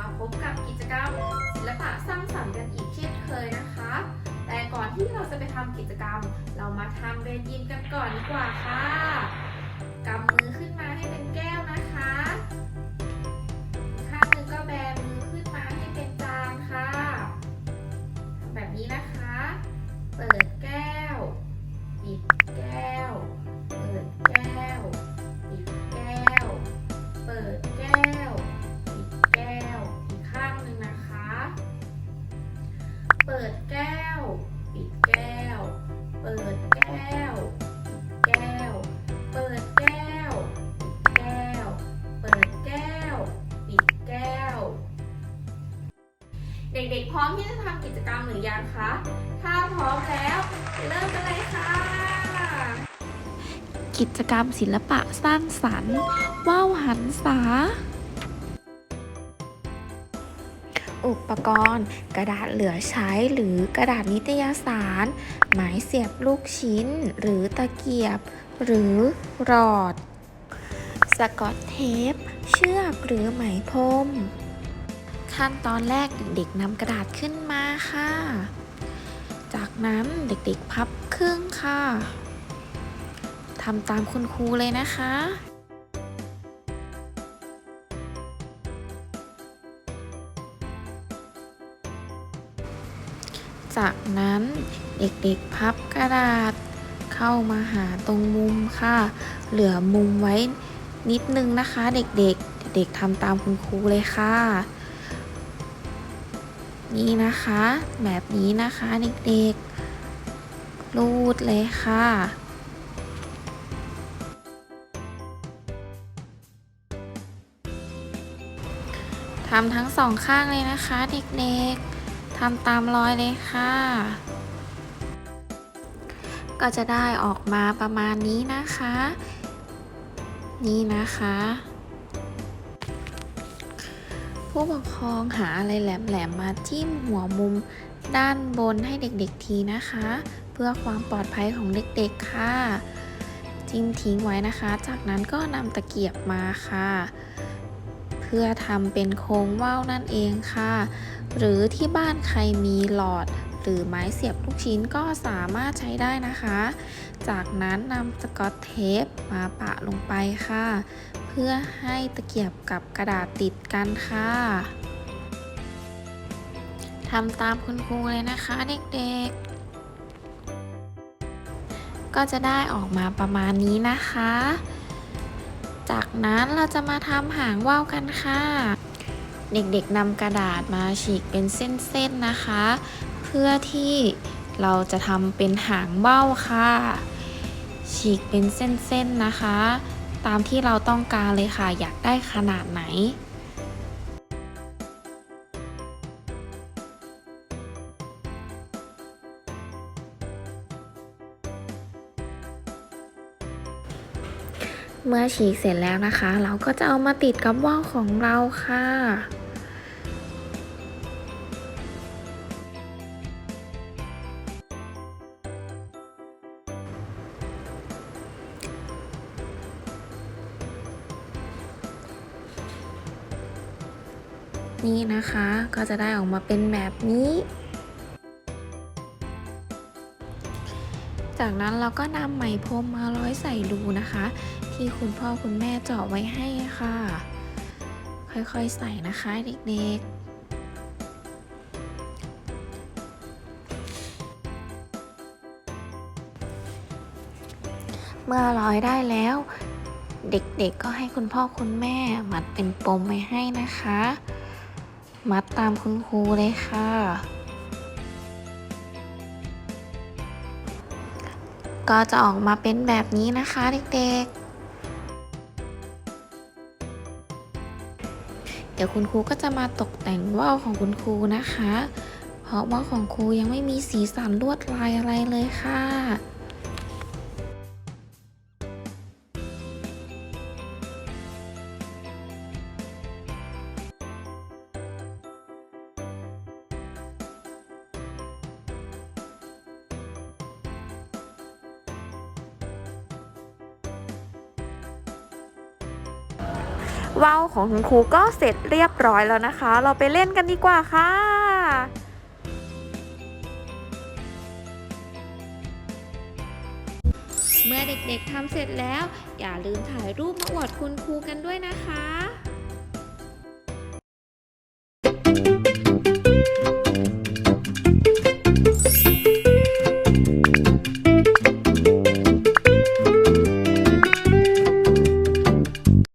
ามาพบกับกิจกรรมศิลปะสร้างสรรค์กันอีกเช่นเคยนะคะ แต่ก่อนที่เราจะไปทำกิจกรรม เรามาทำเรนยินกันก่อนดีกว่าค่ะกำมือขึ้นมาให้เป็น ก้ว ปิดแก้ว เปิดแก้วปิดแก้ว เปิดแก้วปิดแก้ว เปิดแก้ว ปิดแก้ว เด็กๆ พร้อมที่จะทำกิจกรรมหรือยังคะ ถ้าพร้อมแล้วเริ่มกันเลยค่ะ กิจกรรมศิลปะสร้างสรรค์ว่าวหันษา อุปกรณ์ กระดาษเหลือใช้หรือกระดาษนิตยสารไม้เสียบลูกชิ้น หรือตะเกียบ หรือรอด สกอตเทป เชือกหรือไหมพรม ขั้นตอนแรกเด็กๆนำกระดาษขึ้นมาค่ะ จากนั้นเด็กๆพับครึ่งค่ะทำตามคุณครูเลยนะคะ จากนั้นเด็กๆพับกระดาษ เข้ามาหาตรงมุมค่ะ เหลือมุมไว้นิดนึงนะคะ เด็กๆ เด็กๆทำตามคุณครูเลยค่ะ นี่นะคะ แบบนี้นะคะเด็กๆ รูดเลยค่ะทำทั้งสองข้างเลยนะคะเด็กๆ ทำตามรอยเลยค่ะ ก็จะได้ออกมาประมาณนี้นะคะ นี่นะคะ ผู้ปกครองหาอะไรแหลมๆมาจิ้มหัวมุมด้านบนให้เด็กๆทีนะคะ เพื่อความปลอดภัยของเด็กๆค่ะ จิ้มทิ้งไว้นะคะ จากนั้นก็นำตะเกียบมาค่ะ พื่อทำเป็นโค้งว่าวนั่นเองค่ะ หรือที่บ้านใครมีหลอด หรือไม้เสียบลูกชิ้นก็สามารถใช้ได้นะคะ จากนั้นนำสกอตเทปมาปะลงไปค่ะ เพื่อให้ตะเกียบกับกระดาษติดกันค่ะทำตามคุณครูเลยนะคะเด็กๆก็จะได้ออกมาประมาณนี้นะคะ จากนั้นเราจะมาทำหางว่าวกันค่ะ เด็กๆนำกระดาษมาฉีกเป็นเส้นๆนะคะ เพื่อที่เราจะทำเป็นหางว่าวค่ะ ฉีกเป็นเส้นๆนะคะ ตามที่เราต้องการเลยค่ะ อยากได้ขนาดไหน เมื่อฉีกเสร็จแล้วนะคะ เราก็จะเอามาติดกับว่าวของเราค่ะนี่นะคะก็จะได้ออกมาเป็นแบบนี้ จากนั้นเราก็นำไหมพรมมาร้อยใส่รูนะคะ ที่คุณพ่อคุณแม่เจาะไว้ให้ค่ะ ค่อยๆใส่นะคะเด็กๆเมื่อร้อยได้แล้ว เด็กๆก็ให้คุณพ่อคุณแม่ มัดเป็นปมไว้ให้นะคะ มัดตามคุณครูเลยค่ะ ก็จะออกมาเป็นแบบนี้นะคะเด็กๆ ดี๋ยวคุณครูก็จะมาตกแต่งว่าวของคุณครูนะคะ เพราะว่าวของครูยังไม่มีสีสันลวดลายอะไรเลยค่ะ ว่าวของคุณครูก็เสร็จเรียบร้อยแล้วนะคะ เราไปเล่นกันดีกว่าค่ะเมื่อเด็กๆทำเสร็จแล้ว อย่าลืมถ่ายรูปมาอวดคุณครูกันด้วยนะคะ